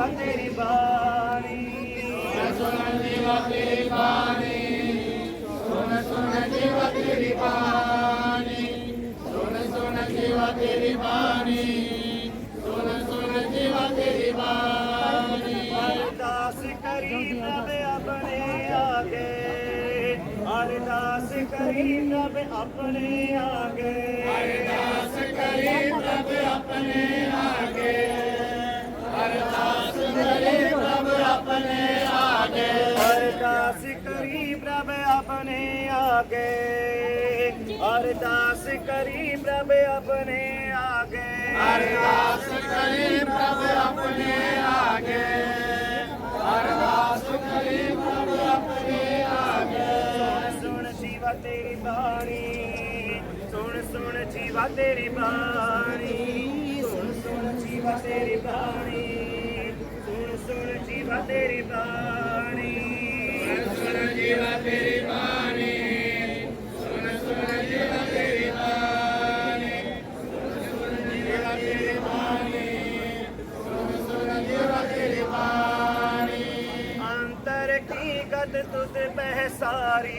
तेरी बाणी सुन देवा तेरी बाणी सुन सुन देवा तेरी बाणी सुन सुन देवा तेरी बाणी सुन सुन देवा तेरी बाणी अरदास करी तब अपने आगे अरदास करी तब अपने आगे ਅਰਦਾਸ ਕਰੀ ਪ੍ਰਭ ਆਪਣੇ ਆਗੇ। ਅਰਦਾਸ ਕਰੀ ਪ੍ਰਭ ਆਪਣੇ ਆਗੇ। ਅਰਦਾਸ ਕਰੀ ਪ੍ਰਭ ਆਪਣੇ ਆਗੇ। ਅਰਦਾਸ ਕਰੀ ਪ੍ਰਭ ਆਪਣੇ ਆਗੇ। ਸੁਣ ਜੀਵਾ ਤੇਰੀ ਬਾਣੀ। ਸੁਣ ਸੁਣ ਜੀਵਾ ਤੇਰੀ ਬਾਣੀ। ਸੁਣ ਸੁਣ ਜੀਵਾ ਤੇਰੀ ਬਾਣੀ। ਸੁਣ ਸੁਣ ਜੀਵਾ ਤੇਰੀ ਬਾਣੀ। ਜੀਵਾ ਤੇਰੀ ਬਾਣੀ ਸੁਣ ਸੁਣ ਜੀਵਾ ਤੇਰੀ ਬਾਣੀ ਸੁਣ ਸੁਣ ਜੀਵਾ ਤੇਰੀ ਬਾਣੀ ਸੁਣ ਸੁਣ ਜੀਵਾ ਤੇਰੀ ਬਾਣੀ ਅੰਤਰ ਕੀ ਗਤ ਤੁਧ ਪਹਿਸਾਰੀ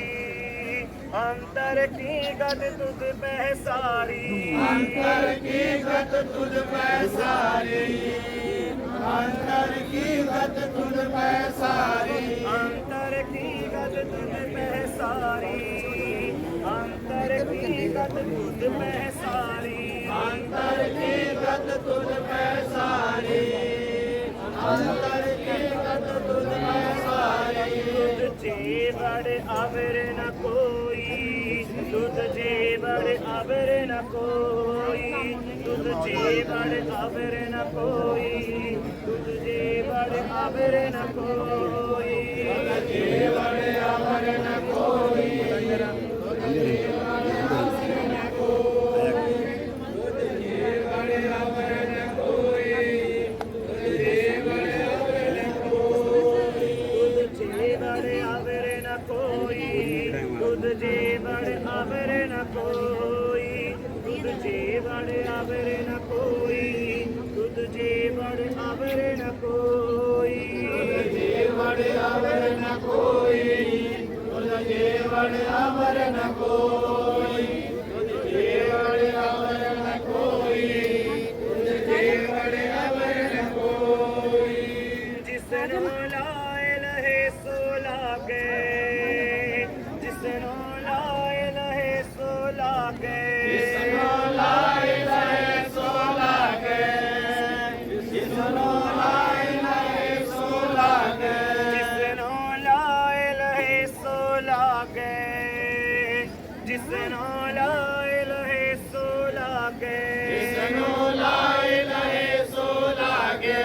ਅੰਤਰ ਕੀ ਗਤ ਤੁਧ ਪਹਿਸਾਰੀ ਅੰਤਰ ਕੀ ਗਤ ਤੁਧ ਪੈ ਸਾਰੀ? ਅੰਤਰ ਗਗਨ ਮਹਿ ਸਾਰੀ ਅੰਤਰ ਕੀ ਗਤ ਤੁਧ ਮਹਿ ਸਾਰੀ ਅੰਤਰ ਕੀ ਗਤ ਤੁਧ ਮਹਿ ਸਾਰੀ ਅੰਤਰ ਕੀ ਗਤ ਤੁਧ ਮਹਿ ਸਾਰੀ ਤੁਧ ਜੀਵੜ ਆਵਰ ਨ ਕੋਈ ਤੁਧ ਜੀਵੜ ਆਵਰ ਨ ਕੋਈ ਤੁਧ ਜੀਵੜ ਆਵਰ ਨ ਕੋਈ ਤੁਧ ਜੀਵੜ ਆਵਰ ਨ ਕੋਈ ਕੋਈ, ਦੁੱਧ ਜੇ ਬੜ ਆਵਰ ਨ ਕੋਈ, ਦੁੱਧ ਜੇ ਬੜ ਆਵਰ ਨਾ ਕੋਈ, ਦੁੱਧ ਜੇ ਵੜ ਆਵਰ ਨ ਕੋਈ ਜੇ ਵੜੇ ਅਮਰ ਨ ਕੋਈ ਤੁਧ ਜੇ ਵੜੇ ਅਮਰ ਨ ਕੋਈ। ਲਾਗੇ। ਜਿਸਨੂੰ ਲਾਏ ਲਏ ਸੋ ਲਾਗੇ। ਜਿਸਨੂੰ ਲਾਏ ਲਏ ਸੋ ਲਾਗੇ। ਜਿਸਨੂੰ ਲਾਏ ਲਏ ਸੋ ਲਾਗੇ ਜਿਸਨੂੰ ਲਾਏ ਲਏ ਸੋ ਲਾਗੇ ਜਿਸਨੂੰ ਲਾਏ ਲਏ ਸੋ ਲਾਗੇ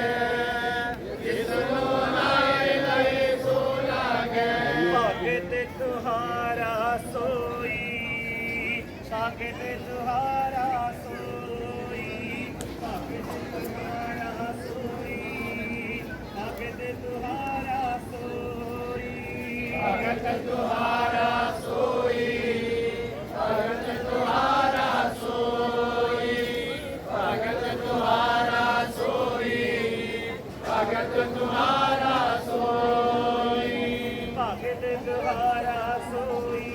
ਜਿਸਨੂੰ ਲਾਏ ਲਏ ਸੋ ਲਾਗੇ ਭਾਗ ਤੇ ਤੁਹਾਰਾ ਸੋ ਭਗਤ ਤੁਹਾਰਾ ਸੋਈ ਭਗਤ ਤੁਹਾਰਾ ਸੋਈ ਭਗਤ ਤੁਹਾਰਾ ਸੋਈ। ਭਗਤ ਤੁਹਾਰਾ ਸੋਈ ਭਗਤ ਤੁਹਾਰਾ ਸੋਈ ਭਗਤ ਤੁਹਾਰਾ ਸੋਈ ਭਗਤ ਤੁਹਾਰਾ ਸੋਈ। ਭਗਤ ਤੁਹਾਰਾ ਸੋਈ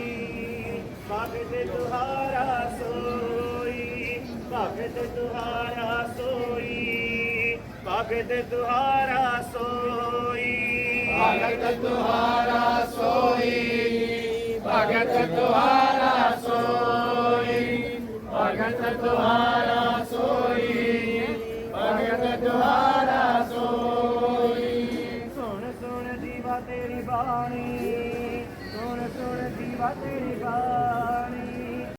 ਭਗਤ ਤੁਹਾਰਾ ਭਗਤ ਤੁਹਾਰਾ ਸੋਈ ਭਗਤ ਤੁਹਾਰਾ ਸੋਈ। ਭਗਤ ਤੁਹਾਰਾ ਸੋਈ ਭਗਤ ਤੁਹਾਰਾ ਸੋਈ ਭਗਤ ਤੁਹਾਰਾ ਸੋਈ ਭਗਤ ਤੁਹਾਰਾ ਸੋਈ। ਸੁਣ ਸੁਣ ਜੀਵਾ ਤੇਰੀ ਬਾਣੀ ਸੁਣ ਸੁਣ ਜੀਵਾ ਤੇਰੀ ਬਾਣੀ।